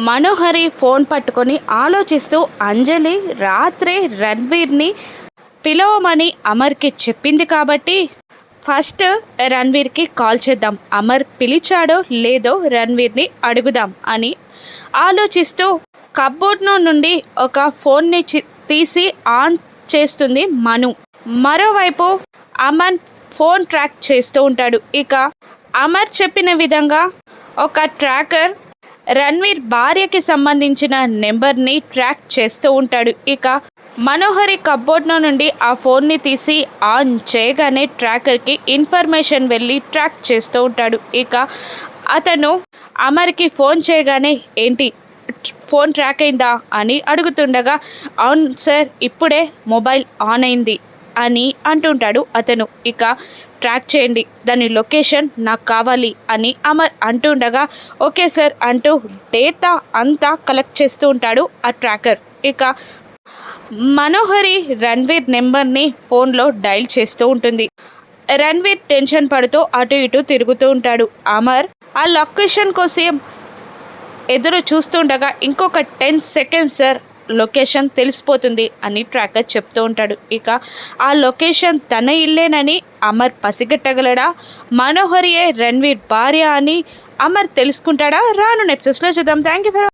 మనోహరి phone పట్టుకొని ఆలోచిస్తూ అంజలి రాత్రే రణ్వీర్ని పిలవమని అమర్కి చెప్పింది కాబట్టి ఫస్ట్ రణ్వీర్కి కాల్ చేద్దాం. అమర్ పిలిచాడో లేదో రణ్వీర్ని అడుగుదాం అని ఆలోచిస్తూ కబ్బోర్డ్లో నుండి ఒక ఫోన్ని తీసి ఆన్ చేస్తుంది మను. మరోవైపు అమన్ ఫోన్ ట్రాక్ చేస్తూ ఉంటాడు. ఇక అమర్ చెప్పిన విధంగా ఒక ట్రాకర్ రణ్వీర్ భార్యకి సంబంధించిన నెంబర్ని ట్రాక్ చేస్తూ ఉంటాడు. ఇక మనోహరి కబ్బోర్డ్లో నుండి ఆ ఫోన్ని తీసి ఆన్ చేయగానే ట్రాకర్కి ఇన్ఫర్మేషన్ వెళ్ళి ట్రాక్ చేస్తూ ఉంటాడు. ఇక అతను అమర్కి ఫోన్ చేయగానే ఏంటి ఫోన్ ట్రాక్ అయిందా? అని అడుగుతుండగా అవును సార్ ఇప్పుడే మొబైల్ ఆన్ అయింది. అని అంటుంటాడు అతను. ఇక ట్రాక్ చేయండి. దాని లొకేషన్ నాకు కావాలి అని అమర్ అంటుండగా ఓకే సార్ అంటూ డేటా అంతా కలెక్ట్ చేస్తూ ఉంటాడు ఆ ట్రాకర్. ఇక మనోహరి రణ్వీర్ నెంబర్ని ఫోన్లో డైల్ చేస్తూ ఉంటుంది. రణ్వీర్ టెన్షన్ పడుతూ అటు ఇటు తిరుగుతూ ఉంటాడు. అమర్ ఆ లొకేషన్ కోసం ఎదురు చూస్తుండగా ఇంకొక టెన్ సెకండ్స్ సార్ లొకేషన్ తెలిసిపోతుంది అని ట్రాకర్ చెప్తూ ఉంటాడు. ఇక ఆ లొకేషన్ తన ఇల్లేనని అమర్ పసిగట్టగలడా? మనోహరియే రణ్వీర్ భార్య అని అమర్ తెలుసుకుంటాడా? రాను నెప్సెస్లో చూద్దాం. Thank you for